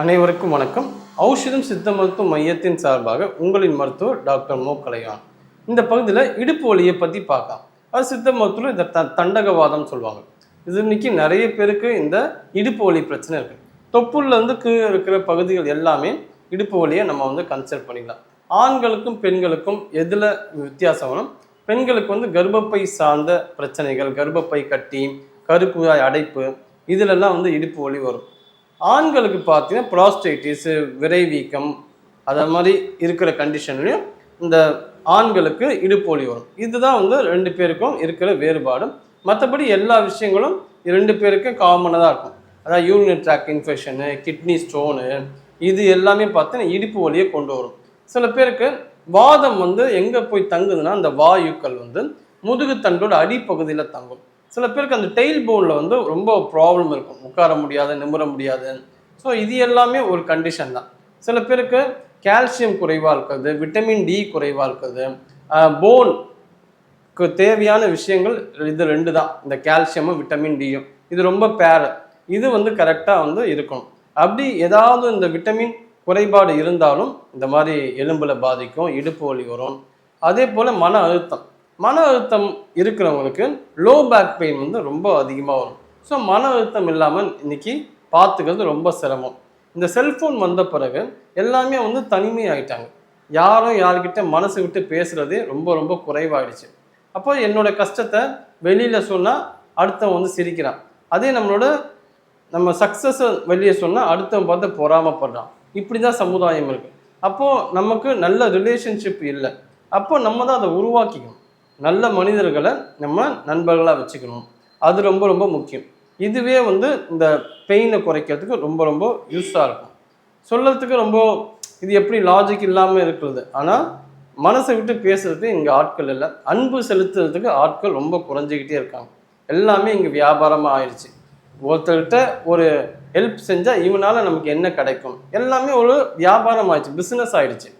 அனைவருக்கும் வணக்கம். ஔஷதம் சித்த மருத்துவ மையத்தின் சார்பாக உங்களின் மருத்துவர் டாக்டர் மோ. கலையான். இந்த பகுதியில் இடுப்பு வலியை பற்றி பார்க்கலாம். அது சித்த மருத்துவம் இந்த த தண்டகவாதம் சொல்லுவாங்க. இது இன்னைக்கு நிறைய பேருக்கு இந்த இடுப்பு வலி பிரச்சனை இருக்குது தொப்புள்ளேருந்து கீழே இருக்கிற பகுதிகள் எல்லாமே இடுப்பு வலியை நம்ம வந்து கன்சல்ட் பண்ணிக்கலாம். ஆண்களுக்கும் பெண்களுக்கும் எதில் வித்தியாசம் வரும்? பெண்களுக்கு வந்து கர்ப்பப்பை சார்ந்த பிரச்சனைகள் கர்ப்பப்பை கட்டி கருக்குழாய் அடைப்பு இதிலெல்லாம் வந்து இடுப்பு வலி வரும். ஆண்களுக்கு பார்த்தீங்கன்னா ப்ராஸ்டைட்டிஸ் விரைவீக்கம் அதை மாதிரி இருக்கிற கண்டிஷன்லையும் இந்த ஆண்களுக்கு இடுப்பு வலி வரும். இதுதான் வந்து ரெண்டு பேருக்கும் இருக்கிற வேறுபாடு. மற்றபடி எல்லா விஷயங்களும் ரெண்டு பேருக்கும் காமனாக தான் இருக்கும். அதாவது urinary tract infection kidney stone இது எல்லாமே பார்த்தீங்கன்னா இடுப்பு வலியை கொண்டு வரும். சில பேருக்கு வாதம் வந்து எங்கே போய் தங்குதுன்னா அந்த வாயுக்கள் வந்து முதுகுத்தண்டோட அடிப்பகுதியில் தங்கும். சில பேருக்கு அந்த டெயில் போனில் வந்து ரொம்ப ப்ராப்ளம் இருக்கும். உட்கார முடியாது நிமிர முடியாது. ஸோ இது எல்லாமே ஒரு கண்டிஷன் தான். சில பேருக்கு கால்சியம் குறைவாக இருக்கிறது விட்டமின் டி குறைவாக இருக்கிறது. போனுக்கு தேவையான விஷயங்கள் இது ரெண்டு தான். இந்த கால்சியமும் விட்டமின் டியும் இது ரொம்ப பேர இது வந்து கரெக்டாக வந்து இருக்கணும். அப்படி ஏதாவது இந்த விட்டமின் குறைபாடு இருந்தாலும் இந்த மாதிரி எலும்பில் பாதிக்கும் இடுப்பு வலி வரும். அதே போல் மன அழுத்தம். மன அழுத்தம் இருக்கிறவங்களுக்கு லோ பேக் பெயின் வந்து ரொம்ப அதிகமாக வரும். ஸோ மன அழுத்தம் இல்லாமல் இன்னைக்கு பார்த்துக்கிறது ரொம்ப சிரமம். இந்த செல்ஃபோன் வந்த பிறகு எல்லாமே வந்து தனிமையாகிட்டாங்க யாரும் யார்கிட்ட மனசு விட்டு பேசுகிறதே ரொம்ப ரொம்ப குறைவாயிடுச்சு. அப்போ என்னோட கஷ்டத்தை வெளியில் சொன்னால் அடுத்தவன் வந்து சிரிக்கிறான். அதே நம்மளோட நம்ம சக்ஸஸை வெளியே சொன்னால் அடுத்தவன் பார்த்து பொறாமப்படுறான். இப்படி தான் சமுதாயம் இருக்குது அப்போது நமக்கு நல்ல ரிலேஷன்ஷிப் இல்லை. அப்போ நம்ம தான் அதை உருவாக்கிக்கணும். நல்ல மனிதர்களை நம்ம நண்பர்களாக வச்சுக்கணும். அது ரொம்ப ரொம்ப முக்கியம். இதுவே வந்து இந்த பெயினை குறைக்கிறதுக்கு ரொம்ப ரொம்ப யூஸாக இருக்கும். சொல்லறதுக்கு ரொம்ப இது எப்படி லாஜிக் இல்லாமல் இருக்கிறது? ஆனால் மனசை விட்டு பேசுறது இங்கே ஆட்கள் இல்லை. அன்பு செலுத்துறதுக்கு ஆட்கள் ரொம்ப குறைஞ்சிக்கிட்டே இருக்காங்க. எல்லாமே இங்கே வியாபாரமாக ஆயிடுச்சு ஒருத்தர்கிட்ட ஒரு ஹெல்ப் செஞ்சால் இவனால் நமக்கு என்ன கிடைக்கும்? எல்லாமே ஒரு வியாபாரம் ஆயிடுச்சு. பிஸ்னஸ் ஆயிடுச்சு.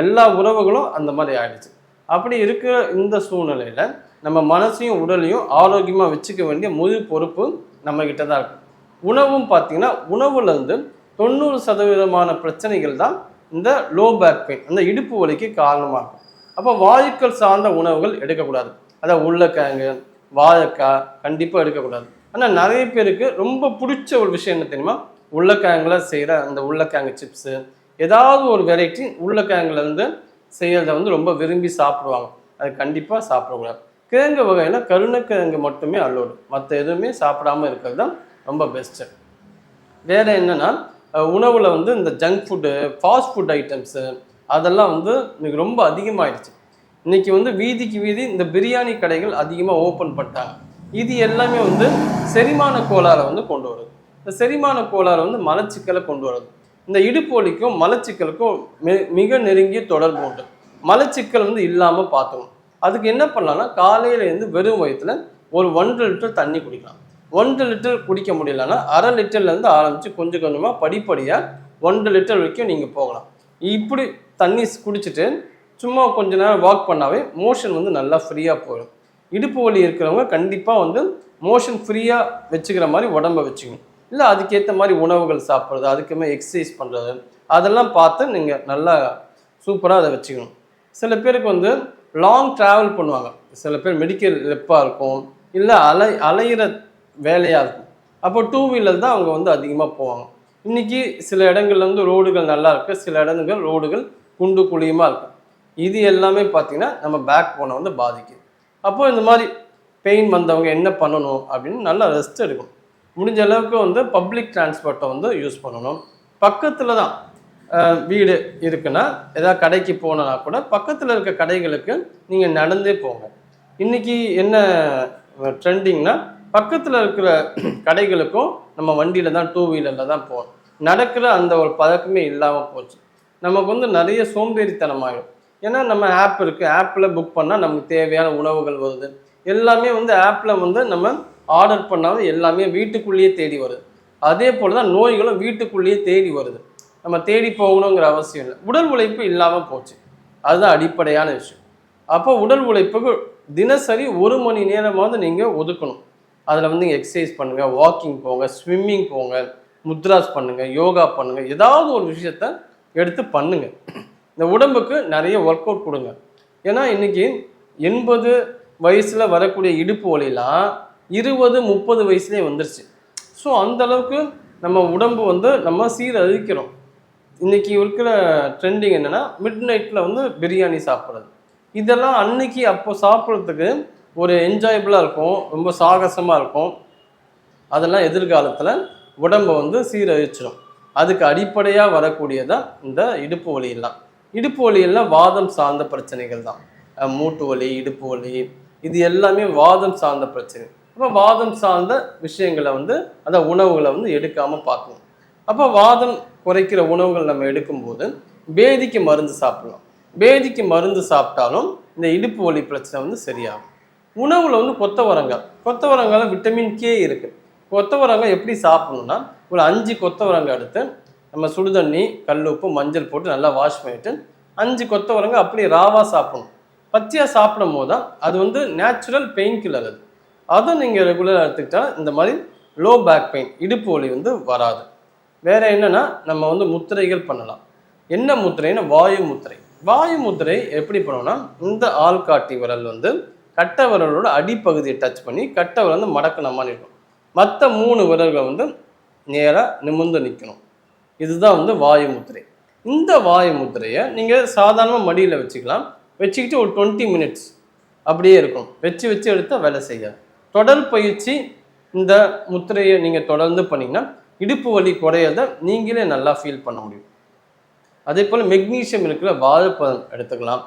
எல்லா உறவுகளும் அந்த மாதிரி ஆயிடுச்சு. அப்படி இருக்கிற இந்த சூழ்நிலையில் நம்ம மனசையும் உடலையும் ஆரோக்கியமாக வச்சுக்க வேண்டிய முழு பொறுப்பு நம்மக்கிட்ட தான் இருக்கும் உணவும் பார்த்தீங்கன்னா உணவுலேருந்து தொண்ணூறு சதவீதமான பிரச்சனைகள் தான் இந்த லோ பேக் பெயின் அந்த இடுப்பு வலிக்கு காரணமாக இருக்கும். அப்போ வாயுக்கள் சார்ந்த உணவுகள் எடுக்கக்கூடாது. அதாவது உருளைக்கிழங்கு வாழைக்காய் கண்டிப்பாக எடுக்கக்கூடாது. ஆனால் நிறைய பேருக்கு ரொம்ப பிடிச்ச ஒரு விஷயம் என்ன தெரியுமா? உள்ளக்கிழங்குல செய்கிற அந்த உருளைக்கிழங்கு சிப்ஸு ஏதாவது ஒரு வெரைட்டி உருளைக்கிழங்குலேருந்து செய்கிறத வந்து ரொம்ப விரும்பி சாப்பிடுவாங்க. அது கண்டிப்பாக சாப்பிடக்கூடாது. கிழங்கு வகையில் கருணக்கிழங்கு மட்டுமே அல்லோடு மற்ற எதுவுமே சாப்பிடாம இருக்கிறது தான் ரொம்ப பெஸ்ட்டு வேறு என்னென்னா உணவில் வந்து இந்த junk food fast food items அதெல்லாம் வந்து இன்னைக்கு ரொம்ப அதிகமாகிடுச்சு இன்றைக்கி வந்து வீதிக்கு வீதி இந்த பிரியாணி கடைகள் அதிகமாக ஓப்பன் பண்ணிட்டாங்க. இது எல்லாமே வந்து செரிமான கோளாறை வந்து கொண்டு வருது. இந்த செரிமான கோளாறு வந்து மலச்சிக்கலை கொண்டு வருது. இந்த இடுப்பு வலிக்கும் மலச்சிக்கலுக்கும் மிக நெருங்கிய தொடர்பு உண்டு. மலச்சிக்கல் வந்து இல்லாமல் பார்த்துக்கணும். அதுக்கு என்ன பண்ணலாம்னா காலையிலேருந்து வெறும் வயிற்றுல ஒரு ஒன்றரை லிட்டர் தண்ணி குடிக்கலாம். ஒன்றரை லிட்டர் குடிக்க முடியலன்னா அரை லிட்டர்லேருந்து ஆரம்பித்து கொஞ்சம் கொஞ்சமாக படிப்படியாக ஒன்றரை லிட்டர் வரைக்கும் நீங்கள் போகலாம். இப்படி தண்ணி குடிச்சிட்டு சும்மா கொஞ்ச நேரம் வாக் பண்ணாவே மோஷன் வந்து நல்லா ஃப்ரீயாக போயிடும். இடுப்பு வலி இருக்கிறவங்க கண்டிப்பாக வந்து மோஷன் ஃப்ரீயாக வச்சுக்கிற மாதிரி உடம்ப வச்சுக்கணும். இல்லை அதுக்கேற்ற மாதிரி உணவுகள் சாப்பிட்றது அதுக்குமே எக்ஸசைஸ் பண்ணுறது அதெல்லாம் பார்த்து நீங்கள் நல்லா சூப்பராக அதை வச்சுக்கணும். சில பேருக்கு வந்து லாங் ட்ராவல் பண்ணுவாங்க. சில பேர் மெடிக்கல் ரெப்பாக இருக்கும் இல்லை அலை அலையிற வேலையாக இருக்கும். அப்போ டூ வீலர் தான் அவங்க வந்து அதிகமாக போவாங்க. இன்றைக்கி சில இடங்கள்ல வந்து ரோடுகள் நல்லா இருக்குது சில இடங்கள் ரோடுகள் குண்டு குழியுமாக இருக்கும் இது எல்லாமே பார்த்திங்கன்னா நம்ம பேக் போனை வந்து பாதிக்குது. அப்போது இந்த மாதிரி பெயின் வந்தவங்க என்ன பண்ணணும் அப்படின்னு நல்லா ரெஸ்ட் எடுக்கணும். முடிஞ்ச அளவுக்கு வந்து பப்ளிக் டிரான்ஸ்போர்ட்டை வந்து யூஸ் பண்ணணும். பக்கத்தில் தான் வீடு இருக்குன்னா ஏதாவது கடைக்கு போனோன்னா கூட பக்கத்தில் இருக்க கடைகளுக்கு நீங்கள் நடந்தே போங்க. இன்னைக்கு என்ன ட்ரெண்டிங்னா பக்கத்தில் இருக்கிற கடைகளுக்கும் நம்ம வண்டியில் தான் டூ வீலரில் தான் போகணும். நடக்கிற அந்த ஒரு பழக்கமே இல்லாமல் போச்சு. நமக்கு வந்து நிறைய சோம்பேறித்தனமாகிடும் ஏன்னா நம்ம ஆப் இருக்குது ஆப்பில் புக் பண்ணால் நமக்கு தேவையான உணவுகள் வருது. எல்லாமே வந்து ஆப்பில் வந்து நம்ம ஆர்டர் பண்ணாத எல்லாமே வீட்டுக்குள்ளேயே தேடி வருது. அதே போல் தான் நோய்களும் வீட்டுக்குள்ளேயே தேடி வருது. நம்ம தேடி போகணுங்கிற அவசியம் இல்லை. உடல் உழைப்பு இல்லாமல் போச்சு. அதுதான் அடிப்படையான விஷயம். அப்போ உடல் உழைப்புக்கு தினசரி ஒரு மணி நேரமாவது நீங்கள் ஒதுக்கணும். அதில் வந்து எக்ஸசைஸ் பண்ணுங்கள் வாக்கிங் போங்க ஸ்விம்மிங் போங்க முத்ராஸ் பண்ணுங்கள் யோகா பண்ணுங்கள் ஏதாவது ஒரு விஷயத்த எடுத்து பண்ணுங்கள் இந்த உடம்புக்கு நிறைய ஒர்க் அவுட் கொடுங்க. ஏன்னா இன்றைக்கி எண்பது வயசில் வரக்கூடிய இடுப்பு வலிலாம் இருபது முப்பது வயசுலேயே வந்துருச்சு. ஸோ அந்த அளவுக்கு நம்ம உடம்பு வந்து நம்ம சீரழிக்கிறோம். இன்னைக்கு இருக்கிற ட்ரெண்டிங் என்னென்னா மிட் நைட்டில் வந்து பிரியாணி சாப்பிட்றது. இதெல்லாம் அன்னைக்கு அப்போ சாப்பிட்றதுக்கு ஒரு என்ஜாயபிளாக இருக்கும் ரொம்ப சாகசமாக இருக்கும். அதெல்லாம் எதிர்காலத்தில் உடம்பை வந்து சீரழிச்சிடும் அதுக்கு அடிப்படையாக வரக்கூடியதான் இந்த இடுப்பு வலியெல்லாம். இடுப்பு வலியெல்லாம் வாதம் சார்ந்த பிரச்சனைகள் தான். மூட்டு வலி இடுப்பு வலி இது எல்லாமே வாதம் சார்ந்த பிரச்சனை. அப்போ வாதம் சார்ந்த விஷயங்களை வந்து அந்த உணவுகளை வந்து எடுக்காமல் பார்க்கணும். அப்போ வாதம் குறைக்கிற உணவுகள் நம்ம எடுக்கும்போது பேதிக்கு மருந்து சாப்பிடலாம். பேதிக்கு மருந்து சாப்பிட்டாலும் இந்த இடுப்பு வலி பிரச்சனை வந்து சரியாகும். உணவில் வந்து கொத்தவரங்காய். கொத்தவரங்காயில் விட்டமின் கே இருக்குது கொத்தவரங்காய் எப்படி சாப்பிடணும்னா ஒரு அஞ்சு கொத்தவரங்காய் எடுத்து நம்ம சுடுதண்ணி கல் உப்பு மஞ்சள் போட்டு நல்லா வாஷ் பண்ணிட்டு அஞ்சு கொத்தவரங்காய் அப்படியே ராவாக சாப்பிடணும். பச்சையாக சாப்பிடும் போது தான் அது வந்து நேச்சுரல் பெயின் கில்லர் அது. அதை நீங்கள் ரெகுலராக எடுத்துக்கிட்டால் இந்த மாதிரி லோ பேக் பெயின் இடுப்பு வலி வந்து வராது. வேறு என்னென்னா நம்ம வந்து முத்திரைகள் பண்ணலாம். என்ன முத்திரைன்னா வாயு முத்திரை. வாயு முத்திரை எப்படி பண்ணோம்னா இந்த ஆள்காட்டி விரல் வந்து கட்ட விரலோட அடிப்பகுதியை டச் பண்ணி கட்ட விரல் வந்து மடக்கின மாதிரி இருக்கும். மற்ற மூணு விரல்களை வந்து நேராக நிமிர்ந்து நிற்கணும் இதுதான் வந்து வாயு முத்திரை. இந்த வாயு முத்திரையை நீங்கள் சாதாரணமாக மடியில் வச்சுக்கலாம். வச்சுக்கிட்டு ஒரு டுவெண்ட்டி மினிட்ஸ் அப்படியே இருக்கும். வச்சு வச்சு எடுத்தால் வேலை செய்யாது. தொடர் பயிற்சி இந்த முத்திரையை நீங்கள் தொடர்ந்து பண்ணிங்கன்னா இடுப்பு வலி குறையத நீங்களே நல்லா ஃபீல் பண்ண முடியும். அதே போல் மெக்னீஷியம் இருக்கிற வாழைப்பழம் எடுத்துக்கலாம்.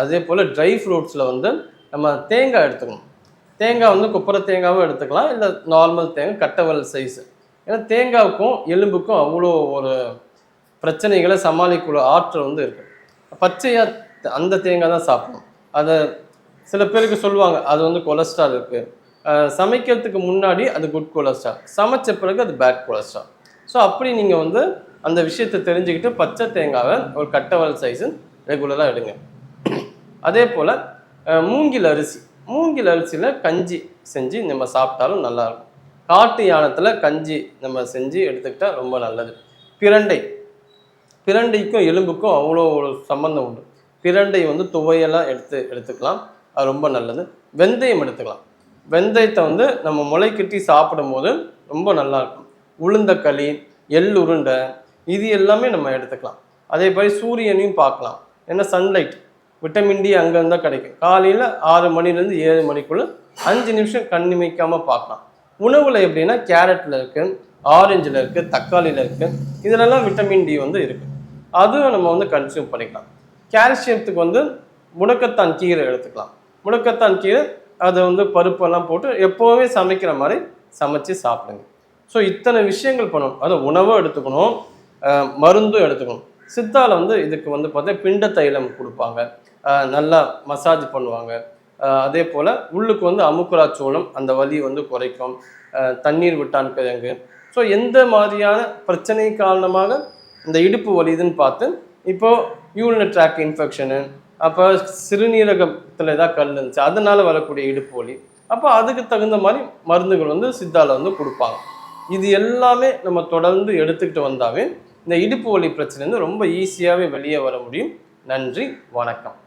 அதே போல் ட்ரை ஃப்ரூட்ஸில் வந்து நம்ம தேங்காய் எடுத்துக்கணும். தேங்காய் வந்து கொப்பரை தேங்காவும் எடுத்துக்கலாம். இல்லை நார்மல் தேங்காய் கட்டவல் சைஸு ஏன்னா தேங்காவுக்கும் எலும்புக்கும் அவ்வளோ ஒரு பிரச்சனைகளை சமாளிக்கிற ஆற்றல் வந்து இருக்குது பச்சையாக அந்த தேங்காய் தான் சாப்பிடணும். அதை சில பேருக்கு சொல்லுவாங்க அது வந்து கொலஸ்ட்ரால் இருக்குது சமைக்கிறதுக்கு முன்னாடி அது குட் கொலஸ்ட்ரால் சமைச்ச பிறகு அது பேட் கொலஸ்ட்ரால் ஸோ அப்படி நீங்கள் வந்து அந்த விஷயத்தை தெரிஞ்சுக்கிட்டு பச்சை தேங்காவை ஒரு கட்டவல் சைஸு ரெகுலராக எடுங்க. அதே போல் மூங்கில் அரிசி. மூங்கில் அரிசியில் கஞ்சி செஞ்சு நம்ம சாப்பிட்டாலும் நல்லாயிருக்கும். காட்டு யானத்தில் கஞ்சி நம்ம செஞ்சு எடுத்துக்கிட்டா ரொம்ப நல்லது. பிரண்டை. பிரண்டைக்கும் எலும்புக்கும் அவ்வளோ ஒரு சம்மந்தம் உண்டு. பிரண்டை வந்து துவையெல்லாம் எடுத்து எடுத்துக்கலாம். அது ரொம்ப நல்லது. வெந்தயம் எடுத்துக்கலாம். வெந்தயத்தை வந்து நம்ம முளைக்கட்டி சாப்பிடும்போது ரொம்ப நல்லா இருக்கும். உளுந்தக்களி எள் உருண்டை இது எல்லாமே நம்ம எடுத்துக்கலாம். அதே மாதிரி சூரியனையும் பார்க்கலாம். ஏன்னா சன்லைட் விட்டமின் டி அங்கேருந்து கிடைக்கும். காலையில் ஆறு மணிலேருந்து ஏழு மணிக்குள்ளே அஞ்சு நிமிஷம் கண்ணிமைக்காமல் பார்க்கலாம். உணவில் எப்படின்னா கேரட்டில் இருக்குது ஆரஞ்சில் இருக்குது தக்காளியில் இருக்குது இதிலெல்லாம் விட்டமின் டி வந்து இருக்குது அதுவும் நம்ம வந்து கன்சியூம் பண்ணிக்கலாம். கால்சியத்துக்கு வந்து முடக்கத்தான் கீரை எடுத்துக்கலாம். முடக்கத்தான் கீரை அதை வந்து பருப்பெல்லாம் போட்டு எப்போவுமே சமைக்கிற மாதிரி சமைச்சு சாப்பிடுங்க. ஸோ இத்தனை விஷயங்கள் பண்ணணும். அது உணவும் எடுத்துக்கணும் மருந்தும் எடுத்துக்கணும். சித்தால வந்து இதுக்கு வந்து பார்த்தா பிண்ட தைலம் கொடுப்பாங்க. நல்லா மசாஜ் பண்ணுவாங்க. அதே போல் உள்ளுக்கு வந்து அமுக்குரா சோளம் அந்த வலி வந்து குறைக்கும். தண்ணீர் விட்டான் கிழங்கு ஸோ எந்த மாதிரியான பிரச்சனை காரணமாக இந்த இடுப்பு வலிதுன்னு பார்த்து இப்போது யூரின் ட்ராக் இன்ஃபெக்ஷனு அப்போ சிறுநீரகத்தில் ஏதாவது கல் இருந்துச்சு. அதனால வரக்கூடிய இடுப்பு வலி. அப்போ அதுக்கு தகுந்த மாதிரி மருந்துகள் வந்து சித்தால வந்து கொடுப்பாங்க. இது எல்லாமே நம்ம தொடர்ந்து எடுத்துக்கிட்டு வந்தாவே இந்த இடுப்பு வலி பிரச்சனை வந்து ரொம்ப ஈஸியாகவே வெளியே வர முடியும். நன்றி வணக்கம்.